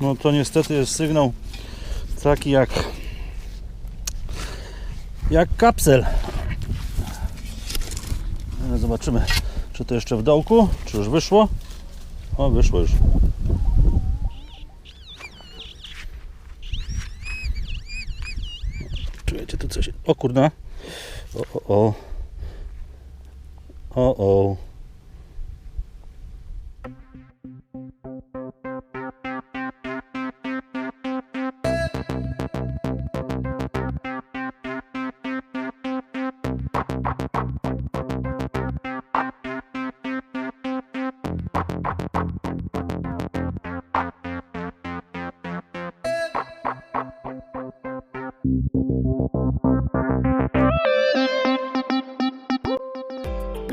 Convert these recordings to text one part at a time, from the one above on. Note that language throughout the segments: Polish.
No to niestety jest sygnał taki jak jak kapsel. Ale zobaczymy, czy to jeszcze w dołku, czy już wyszło. O, wyszło już. Czujecie tu coś? O kurna. O, o, o. O, o.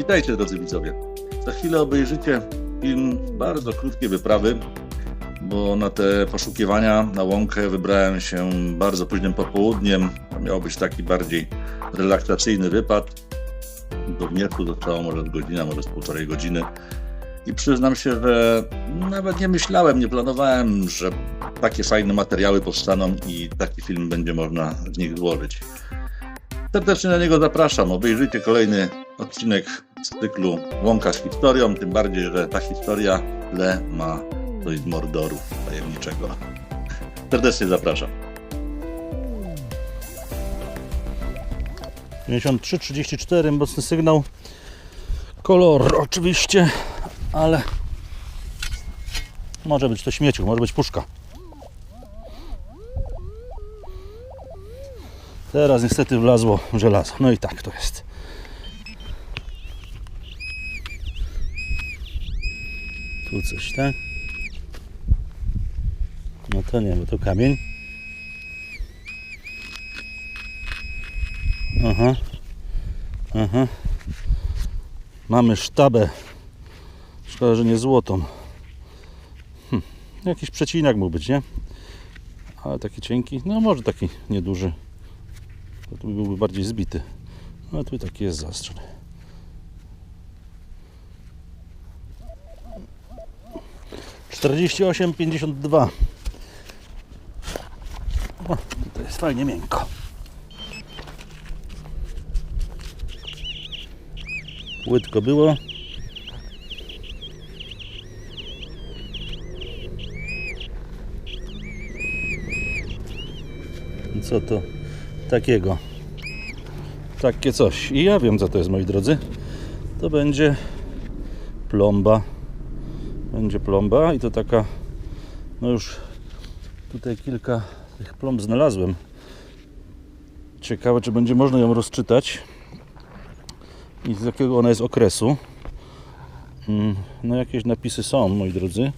Witajcie drodzy widzowie. Za chwilę obejrzycie film bardzo krótkie wyprawy, bo na te poszukiwania na łąkę wybrałem się bardzo późnym popołudniem. Miał być taki bardziej relaksacyjny wypad. Do wniosku zostało może z godzina, może z półtorej godziny. I przyznam się, że nawet nie myślałem, nie planowałem, że takie fajne materiały powstaną i taki film będzie można w nich złożyć. Serdecznie na niego zapraszam. Obejrzyjcie kolejny odcinek z cyklu Łąka z historią, tym bardziej, że ta historia tle ma coś z Mordoru tajemniczego. Serdecznie zapraszam. 53-34, mocny sygnał. Kolor oczywiście, ale może być to śmieciu, może być puszka. Teraz niestety wlazło żelazo. No i tak to jest. Tu coś, tak? No to nie, bo to kamień. Aha. Aha. Mamy sztabę. Szkoda, że nie złotą. Hm. Jakiś przecinak mógł być, nie? Ale taki cienki. No może taki nieduży. To tu byłby bardziej zbity. No tu taki jest zaostrzony. Czterdzieści osiem, pięćdziesiąt dwa. O, tutaj jest fajnie miękko. Łydko było. Co to takiego? Takie coś. I ja wiem, co to jest, moi drodzy. To będzie plomba. Będzie plomba i to taka, no już tutaj kilka tych plomb znalazłem. Ciekawe, czy będzie można ją rozczytać i z jakiego ona jest okresu. Mm, No jakieś napisy są, moi drodzy.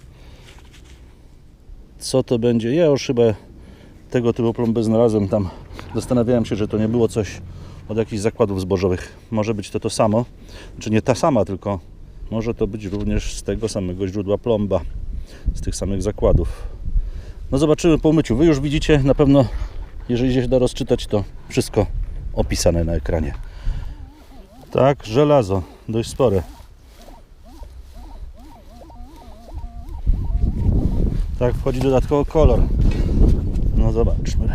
Co to będzie? Ja już chyba tego typu plombę znalazłem tam. Zastanawiałem się, że to nie było coś od jakichś zakładów zbożowych. Może być to to samo. Czy nie ta sama, tylko może to być również z tego samego źródła plomba. Z tych samych zakładów. No zobaczymy po myciu. Wy już widzicie na pewno, jeżeli się da rozczytać, to wszystko opisane na ekranie. Tak, żelazo, dość spore. Tak, wchodzi dodatkowo kolor. No zobaczmy.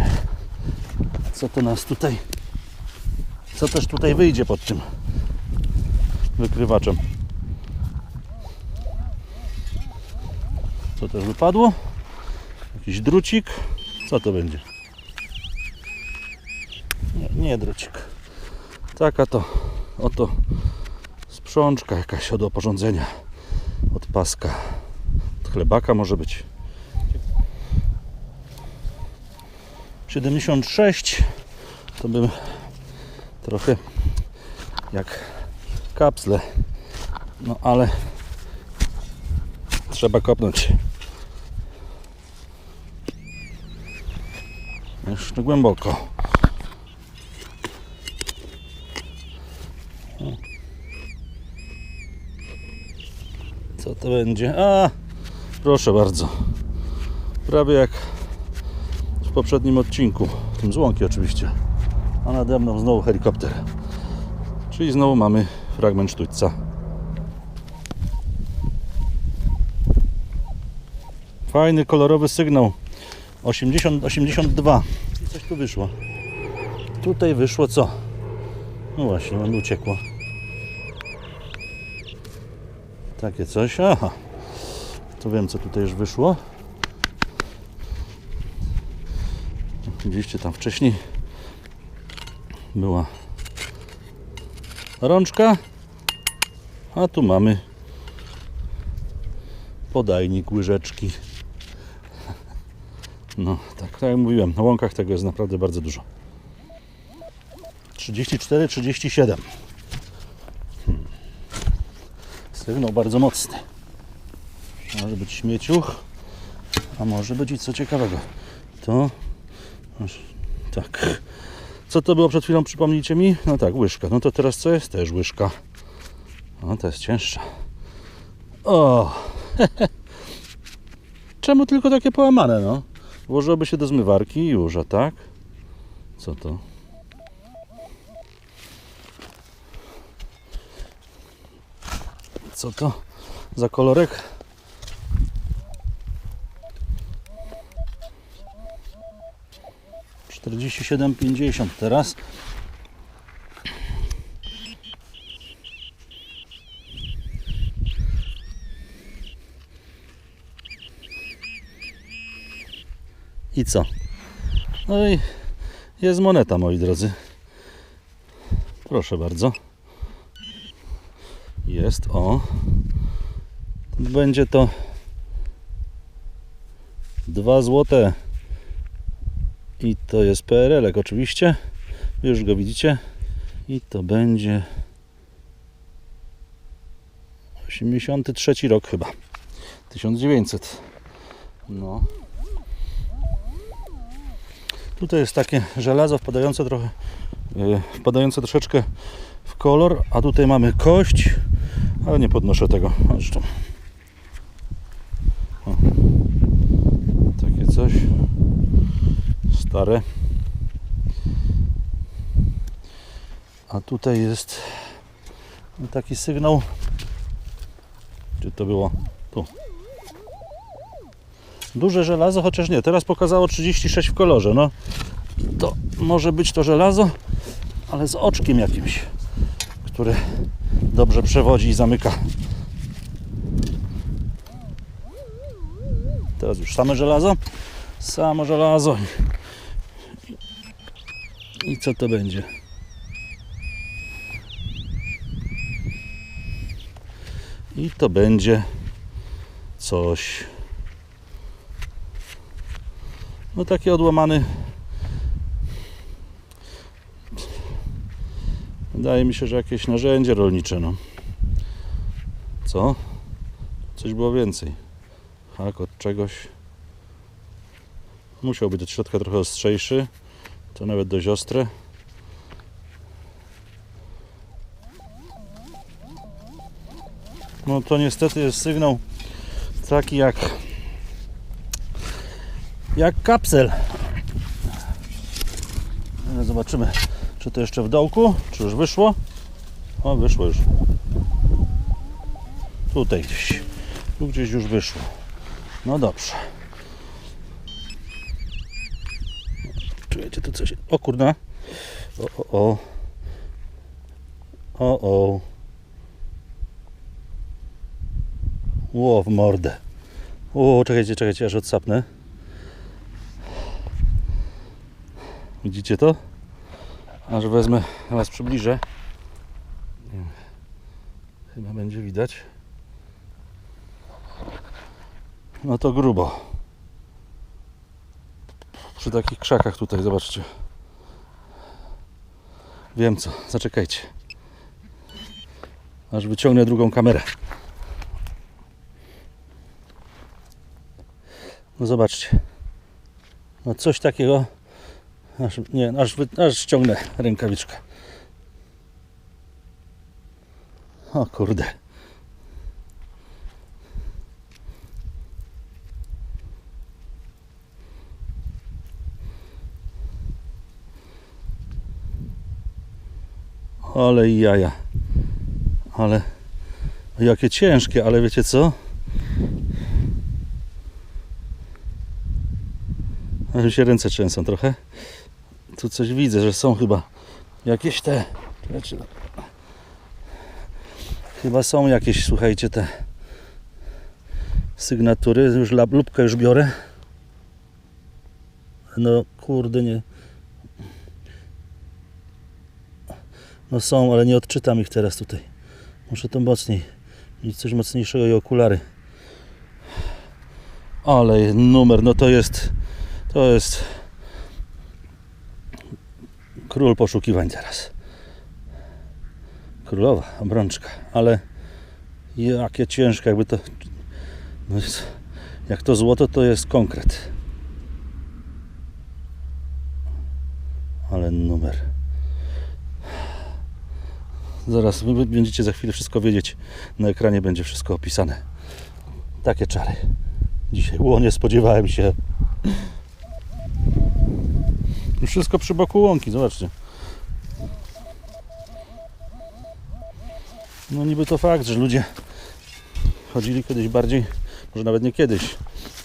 Co to nas tutaj. Co też tutaj wyjdzie pod tym wykrywaczem. Co też wypadło? Jakiś drucik. Co to będzie? Nie, nie drucik. Taka to oto sprzączka jakaś od oporządzenia, od paska, od chlebaka może być. 76 to bym trochę jak kapsle, no ale trzeba kopnąć. Jeszcze głęboko. Co to będzie? A, proszę bardzo. Prawie jak w poprzednim odcinku. Tym z łąki oczywiście. A nade mną znowu helikopter. Czyli znowu mamy fragment sztućca. Fajny, kolorowy sygnał. 80, 82. I coś tu wyszło. Tutaj wyszło co? No właśnie, on uciekło. Takie coś. Aha. To wiem, co tutaj już wyszło. Widzieliście tam wcześniej była rączka, a tu mamy podajnik łyżeczki. No, tak, tak jak mówiłem, na łąkach tego jest naprawdę bardzo dużo. 34, 37. Hmm. Sygnał bardzo mocny. Może być śmieciuch, a może być i co ciekawego. To. Tak. Co to było przed chwilą, przypomnijcie mi? No tak, łyżka. No to teraz co jest? Też łyżka. No to jest cięższa. O! Czemu tylko takie połamane, no? Włożyłoby się do zmywarki i już, a tak? Co to? Co to za kolorek? Czterdzieści siedem pięćdziesiąt teraz. I co? No i jest moneta, moi drodzy. Proszę bardzo. Jest, o. Będzie to 2 złote. I to jest PRL oczywiście. Już go widzicie. I to będzie 83 rok chyba. 1900. No. Tutaj jest takie żelazo wpadające trochę, e, wpadające troszeczkę w kolor, a tutaj mamy kość, ale nie podnoszę tego. Zresztą. O. Takie coś. Stare. A tutaj jest taki sygnał. Czy to było tu? Duże żelazo, chociaż nie. Teraz pokazało 36 w kolorze. No to może być to żelazo, ale z oczkiem jakimś, które dobrze przewodzi i zamyka. Teraz już same żelazo. Samo żelazo. I, co to będzie? I to będzie coś. No taki odłamany. Wydaje mi się, że jakieś narzędzie rolnicze. No. Co? Coś było więcej. Hak od czegoś. Musiał być od środka trochę ostrzejszy. To nawet dość ostre. No to niestety jest sygnał taki jak jak kapsel. Zobaczymy, czy to jeszcze w dołku, czy już wyszło. O, wyszło już. Tutaj gdzieś. Tu gdzieś już wyszło. No dobrze. Czujecie tu coś? O kurna. O, o, o. O, o. Ło, w mordę. O, czekajcie, czekajcie, aż odsapnę. Widzicie to? Aż wezmę, was przybliżę. Chyba będzie widać. No to grubo. Przy takich krzakach tutaj, zobaczcie. Wiem co, zaczekajcie. Aż wyciągnę drugą kamerę. No zobaczcie. No coś takiego. Aż, nie, aż, wy, aż ściągnę rękawiczkę. O kurde. Ale jaja. Ale jakie ciężkie, ale wiecie co? Aż mi się ręce trzęsą trochę. Tu coś widzę, że są chyba jakieś te. Czekajcie. Chyba są jakieś, słuchajcie, te sygnatury. Już lubkę już biorę. No kurde, nie. No są, ale nie odczytam ich teraz tutaj. Muszę to mocniej. Mieć coś mocniejszego i okulary. Ale numer, no to jest. To jest. Król poszukiwań teraz. Królowa, obrączka, ale jakie ciężkie, jakby to. No jest, jak to złoto, to jest konkret. Ale numer. Zaraz będziecie za chwilę wszystko wiedzieć. Na ekranie będzie wszystko opisane. Takie czary. Dzisiaj. Ło, nie spodziewałem się. Wszystko przy boku łąki, zobaczcie. No niby to fakt, że ludzie chodzili kiedyś bardziej, może nawet nie kiedyś,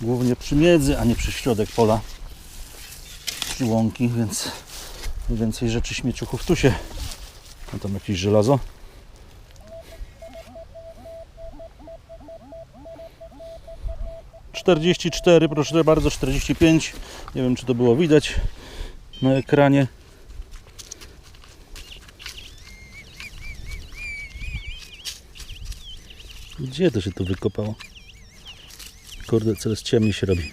głównie przy miedzy, a nie przy środek pola, przy łąki, więc więcej rzeczy śmieciuchów tu się, no tam jakieś żelazo. Czterdzieści cztery, proszę bardzo, czterdzieści pięć. Nie wiem, czy to było widać na ekranie. Gdzie to się tu wykopało? Kurde, coraz ciemniej się robi.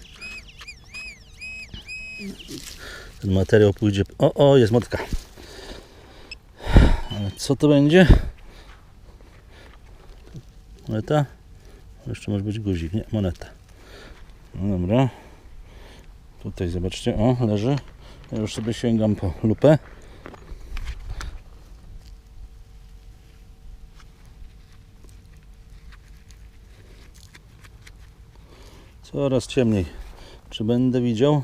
Ten materiał pójdzie... O, o, jest motka. Co to będzie? Moneta? Jeszcze może być guzik, nie? Moneta. No dobra. Tutaj zobaczcie, o, leży. Ja już sobie sięgam po lupę. Coraz ciemniej. Czy będę widział?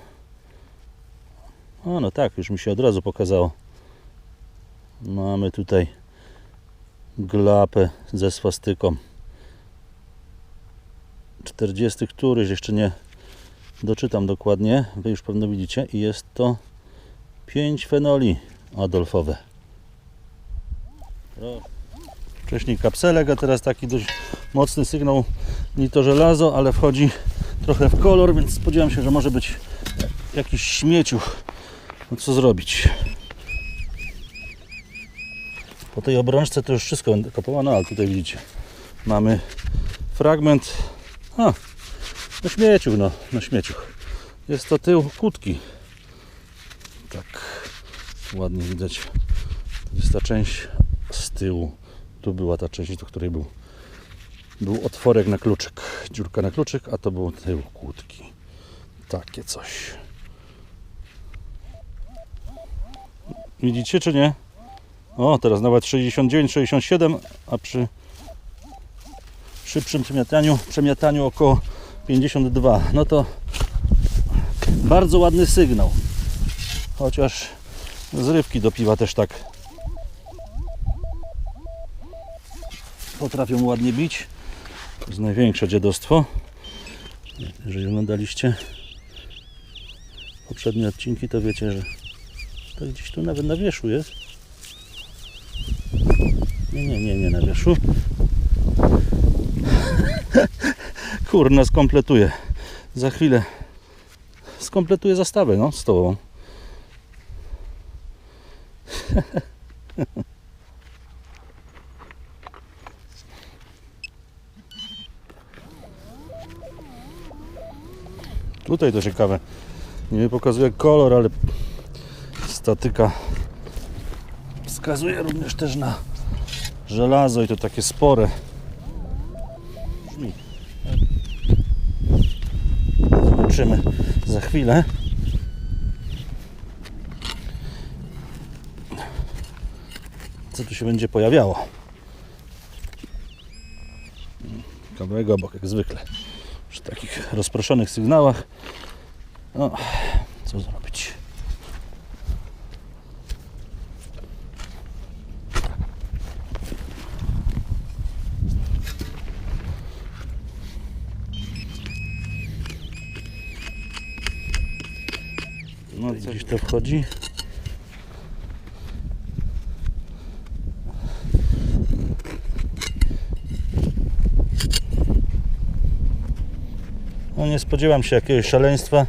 O, no tak, już mi się od razu pokazało. Mamy tutaj glapę ze swastyką. 40 któryś, jeszcze nie doczytam dokładnie. Wy już pewno widzicie. I jest to 5 fenoli adolfowe. Proszę. Wcześniej kapselek, a teraz taki dość mocny sygnał. Nie to żelazo, ale wchodzi trochę w kolor, więc spodziewam się, że może być jakiś śmieciuch. No co zrobić? Po tej obrączce to już wszystko będę kopała, no ale tutaj widzicie. Mamy fragment. A, no śmieciuch, no, no śmieciuch. Jest to tył kłódki. Tak, ładnie widać. To jest ta część z tyłu. Tu była ta część, do której był, był otworek na kluczyk. Dziurka na kluczyk, a to był tył kłódki. Takie coś. Widzicie czy nie? O, teraz nawet 69, 67, a przy szybszym przemiataniu, przemiataniu około 52. No to bardzo ładny sygnał. Chociaż zrywki do piwa też tak potrafią ładnie bić. To jest największe dziadostwo. Jeżeli oglądaliście poprzednie odcinki, to wiecie, że to gdzieś tu nawet na wierzchu jest. Nie, nie, nie, nie na wierzchu. Kurna, skompletuję. Za chwilę skompletuję zastawę, no, stołową. Tutaj to ciekawe. Nie pokazuje kolor, ale statyka wskazuje również też na żelazo i to takie spore. Zobaczymy za chwilę. Co tu się będzie pojawiało? Kawałek obok, jak zwykle. Przy takich rozproszonych sygnałach. No, co zrobić? No gdzieś to wchodzi. No nie spodziewam się jakiegoś szaleństwa.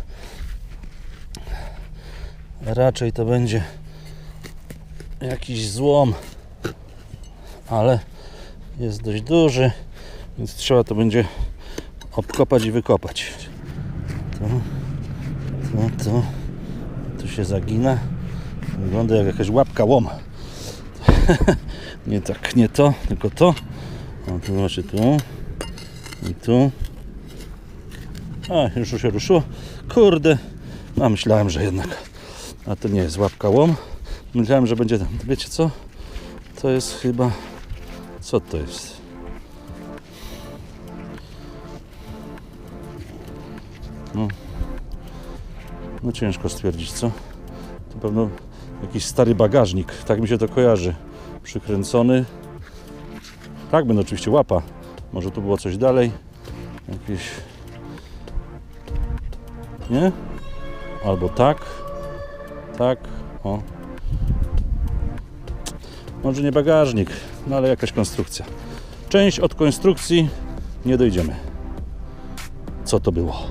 Raczej to będzie jakiś złom, ale jest dość duży, więc trzeba to będzie obkopać i wykopać. Tu, tu, tu się zagina. Wygląda jak jakaś łapka łom. nie tak, nie to, tylko to. O, tu znaczy tu i tu. A, już się ruszyło. Kurde, no myślałem, że jednak. A to nie jest łapka łom. Myślałem, że będzie. Wiecie co? To jest chyba. Co to jest? No, no ciężko stwierdzić, co? To pewno jakiś stary bagażnik. Tak mi się to kojarzy. Przykręcony. Tak, będę oczywiście łapa. Może tu było coś dalej. Jakieś. Nie? Albo tak. Tak. O. Może nie bagażnik, no ale jakaś konstrukcja. Część od konstrukcji nie dojdziemy. Co to było?